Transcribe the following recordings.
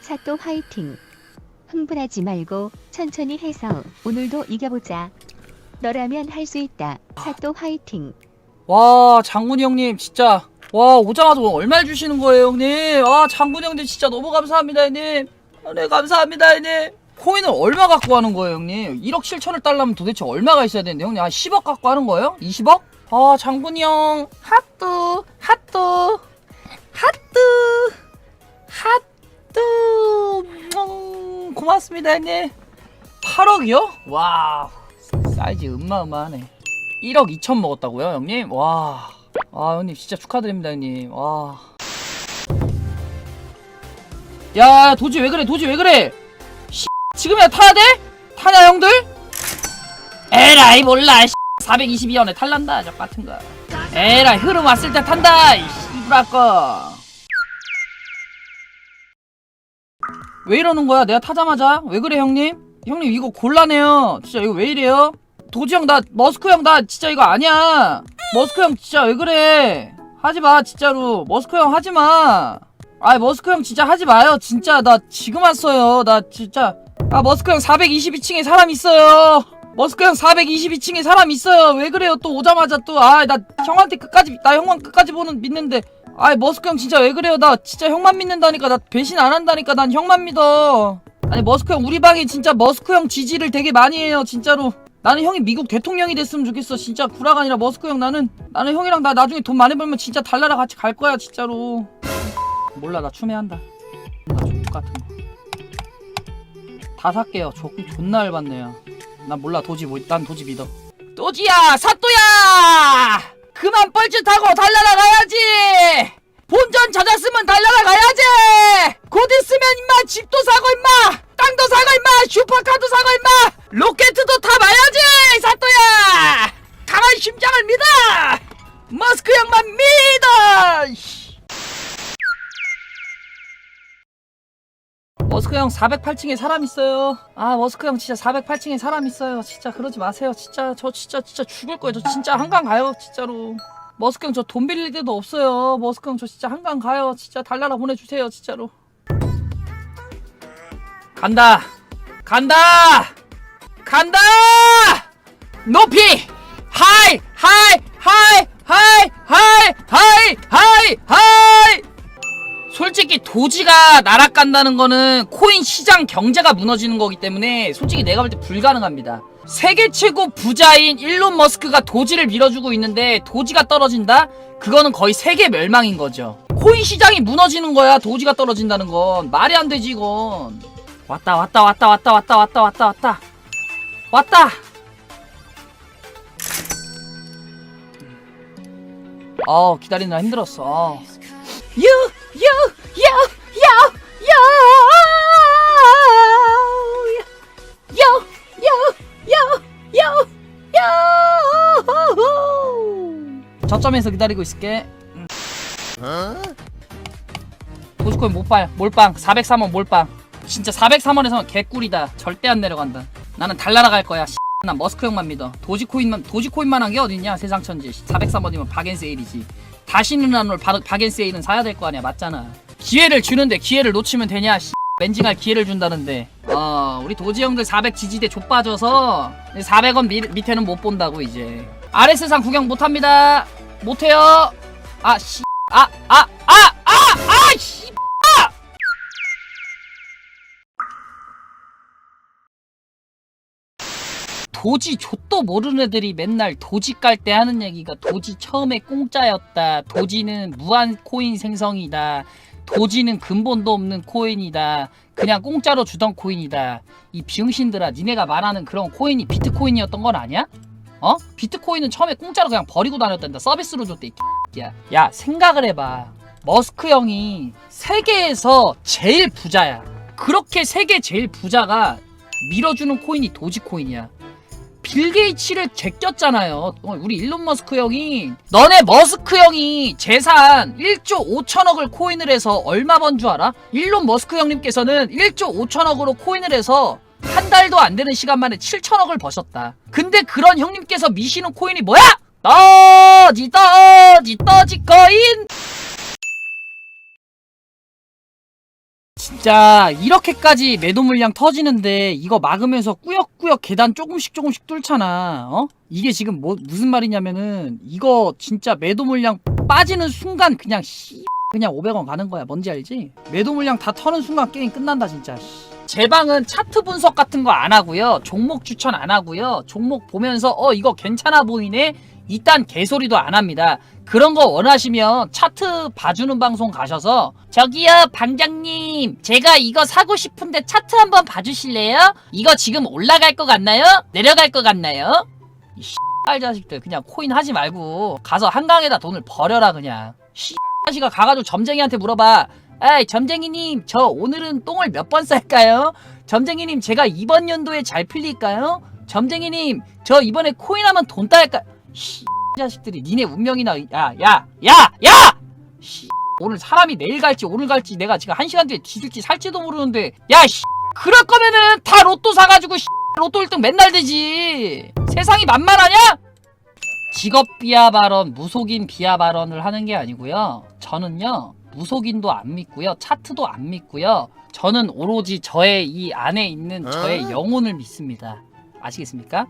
사또 화이팅. 흥분하지 말고 천천히 해서 오늘도 이겨보자. 너라면 할 수 있다. 사또 화이팅. 와 장군이 형님 진짜 와 오자마자 얼마 주시는 거예요 형님 아 장군이 형님 진짜 너무 감사합니다 형님 아, 네 감사합니다 형님 코인을 얼마 갖고 하는 거예요 형님 1억 7천을 달라면 도대체 얼마가 있어야 되는데 형님 한 10억 갖고 하는 거예요? 20억? 아 장군이 형 핫뚜 핫뚜 음, 고맙습니다 형님 8억이요? 와 사이즈 음마음마하네 1억 2천 먹었다고요, 형님? 와. 아, 형님 진짜 축하드립니다, 형님. 와. 야, 도지 왜 그래? 도지 왜 그래? 씨, 지금이야 타야 돼? 타냐, 형들? 에라이 몰라. 422원에 탈란다, 저 같은 거. 에라이 흐름 왔을 때 탄다. 이 씨부라꺼. 왜 이러는 거야? 내가 타자마자? 왜 그래, 형님? 형님 이거 곤란해요. 진짜 이거 왜 이래요? 도지 형 나 머스크 형 나 진짜 이거 아니야. 머스크 형 진짜 왜 그래? 하지 마 진짜로. 머스크 형 하지 마. 아 머스크 형 진짜 하지 마요. 진짜 나 지금 왔어요. 나 진짜 아 머스크 형 422층에 사람 있어요. 머스크 형 422층에 사람 있어요. 왜 그래요? 또 오자마자 또 아 나 형한테 끝까지 나 형만 끝까지 보는 믿는데 아이 머스크 형 진짜 왜 그래요? 나 진짜 형만 믿는다니까 나 배신 안 한다니까 난 형만 믿어. 아니 머스크 형 우리 방에 진짜 머스크 형 지지를 되게 많이 해요 진짜로. 나는 형이 미국 대통령이 됐으면 좋겠어. 진짜 구라가 아니라 머스크 형 나는 나는 형이랑 나 나중에 돈 많이 벌면 진짜 달나라 같이 갈 거야 진짜로. 몰라 나 추매한다. 나 족족 같은 거. 다 살게요. 족 존나 열받네요. 난 몰라 도지 뭐 난 도지 믿어. 도지야 사또야 그만 뻘짓하고 달나라 가야지. 본전 찾았으 머스크 형 408층에 사람 있어요. 아 머스크 형 진짜 408층에 사람 있어요. 진짜 그러지 마세요. 진짜 저 진짜 진짜 죽을 거예요. 저 진짜 한강 가요 진짜로. 머스크 형 저 돈 빌릴 데도 없어요. 머스크 형 저 진짜 한강 가요. 진짜 달나라 보내주세요 진짜로. 간다. 간다! 간다! 높이! 하이! 하이! 하이! 하이! 하이! 하이! 하이! 하이 솔직히 도지가 나락간다는 거는 코인 시장 경제가 무너지는 거기 때문에 솔직히 내가 볼 때 불가능합니다. 세계 최고 부자인 일론 머스크가 도지를 밀어주고 있는데 도지가 떨어진다? 그거는 거의 세계 멸망인 거죠. 코인 시장이 무너지는 거야 도지가 떨어진다는 건. 말이 안 되지 이건. 왔다 왔다 왔다 왔다 왔다 왔다 왔다 왔다. 왔다! 어 기다리느라 힘들었어. 어. 유, 유, 유, 유, 유, 유, 유, 유, 유, 유. 저점에서 기다리고 있을게. 음. 도지코인 못발, 몰빵, 403원 몰빵. 진짜 403원에서 개꿀이다. 절대 안 내려간다. 나는 달나라 갈 거야. 난 머스크 형만 믿어. 도지코인만 도지코인만 한 게 어딨냐? 세상 천지. 403원이면 박앤세일이지. 다시는 안올 박앤세일은 사야 될 거 아니야. 맞잖아. 기회를 주는데 기회를 놓치면 되냐? 씨. 렌징할 기회를 준다는데. 어, 우리 도지 형들 400 지지대 좆빠져서 400원 미, 밑에는 못 본다고 이제. RS상 구경 못 합니다. 못 해요. 아, 씨. 아, 아, 아, 아, 아, 씨. 도지 좆도 모르는 애들이 맨날 도지 깔 때 하는 얘기가 도지 처음에 공짜였다. 도지는 무한 코인 생성이다. 도지는 근본도 없는 코인이다. 그냥 공짜로 주던 코인이다. 이 비응신들아, 니네가 말하는 그런 코인이 비트코인이었던 건 아니야? 어? 비트코인은 처음에 공짜로 그냥 버리고 다녔단다. 서비스로 줬대, 이 X야. 야, 생각을 해봐. 머스크 형이 세계에서 제일 부자야. 그렇게 세계 제일 부자가 밀어주는 코인이 도지코인이야. 빌 게이츠를 제꼈잖아요. 어, 우리 일론 머스크 형이 너네 머스크 형이 재산 1조 5천억을 코인을 해서 얼마 번 줄 알아? 일론 머스크 형님께서는 1조 5천억으로 코인을 해서 한 달도 안 되는 시간 만에 7천억을 버셨다. 근데 그런 형님께서 미시는 코인이 뭐야? 떠지 떠지 떠지 코인 진짜 이렇게까지 매도 물량 터지는데 이거 막으면서 꾸역꾸역 계단 조금씩 조금씩 뚫잖아. 어? 이게 지금 뭐 무슨 말이냐면은 이거 진짜 매도 물량 빠지는 순간 그냥 씨 그냥 500원 가는 거야. 뭔지 알지? 매도 물량 다 터는 순간 게임 끝난다 진짜. 씨. 제 방은 차트 분석 같은 거 안 하고요. 종목 추천 안 하고요. 종목 보면서 어 이거 괜찮아 보이네. 이딴 개소리도 안 합니다. 그런 거 원하시면 차트 봐주는 방송 가셔서 저기요 방장님 제가 이거 사고 싶은데 차트 한번 봐주실래요? 이거 지금 올라갈 것 같나요? 내려갈 것 같나요? 이 씨발 자식들 그냥 코인 하지 말고 가서 한강에다 돈을 버려라 그냥 씨발씨가 가가지고 점쟁이한테 물어봐 에이 점쟁이님 저 오늘은 똥을 몇 번 쌀까요? 점쟁이님 제가 이번 연도에 잘 풀릴까요? 점쟁이님 저 이번에 코인 하면 돈 딸까? 씨 자식들이 니네 운명이나 야야야 야, 야! 씨, 오늘 사람이 내일 갈지 오늘 갈지 내가 지금 한 시간 뒤에 뒤질지 살지도 모르는데 야 씨, 그럴 거면은 다 로또 사가지고 씨, 로또 1등 맨날 되지 세상이 만만하냐? 직업 비하 발언, 무속인 비하 발언을 하는 게 아니고요. 저는요, 무속인도 안 믿고요. 차트도 안 믿고요. 저는 오로지 저의 이 안에 있는 저의 영혼을 믿습니다. 아시겠습니까?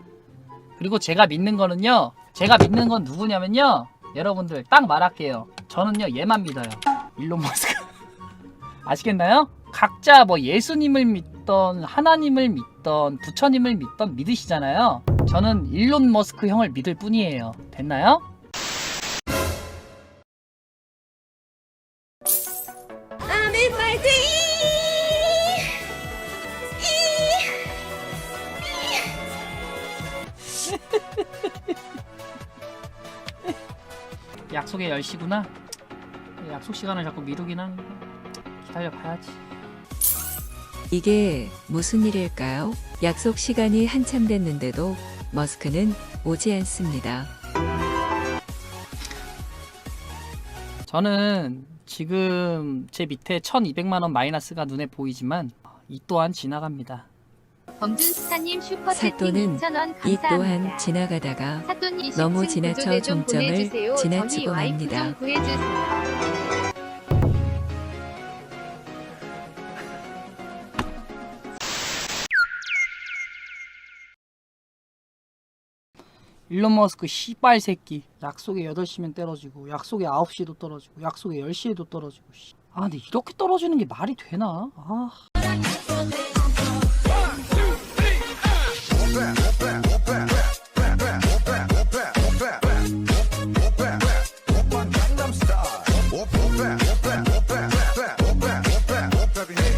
그리고 제가 믿는 거는요. 제가 믿는 건 누구냐면요. 여러분들 딱 말할게요. 저는요 얘만 믿어요. 일론 머스크. 아시겠나요? 각자 뭐 예수님을 믿던 하나님을 믿던 부처님을 믿던 믿으시잖아요. 저는 일론 머스크 형을 믿을 뿐이에요. 됐나요? 약속의 10시구나. 약속 시간을 자꾸 미루긴 하는데 기다려 봐야지. 이게 무슨 일일까요? 약속 시간이 한참 됐는데도 머스크는 오지 않습니다. 저는 지금 제 밑에 1200만 원 마이너스가 눈에 보이지만 이 또한 지나갑니다. 범준스타님 슈퍼 채팅 사또는 2,000원 이 감사합니다. 또한 지나가다가 사또님 너무 20층 지나쳐 종점을. 지나치고 맙니다. 일론 머스크 씨발 새끼 약속에 8시면 떨어지고 약속에 9시에도 떨어지고 약속에 10시에도 떨어지고 씨. 아 근데 이렇게 떨어지는 게 말이 되나 아